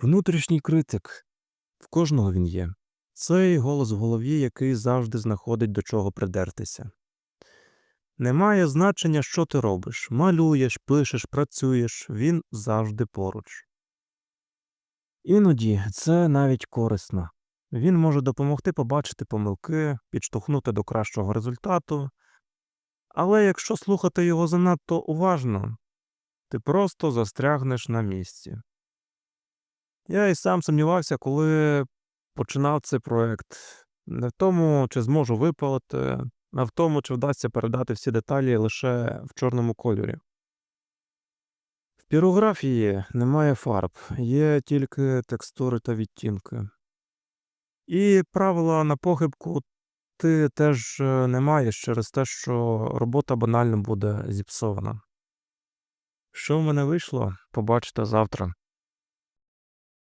Внутрішній критик. В кожного він є. Цей голос в голові, який завжди знаходить до чого придертися. Немає значення, що ти робиш. Малюєш, пишеш, працюєш, він завжди поруч. Іноді це навіть корисно. Він може допомогти побачити помилки, підштовхнути до кращого результату. Але якщо слухати його занадто уважно, ти просто застрягнеш на місці. Я і сам сумнівався, коли починав цей проект. Не в тому, чи зможу випалити, а в тому, чи вдасться передати всі деталі лише в чорному кольорі. В пірографії немає фарб, є тільки текстури та відтінки. І правила на похибку ти теж е, не маєш через те, що робота банально буде зіпсована. Що в мене вийшло, побачите завтра.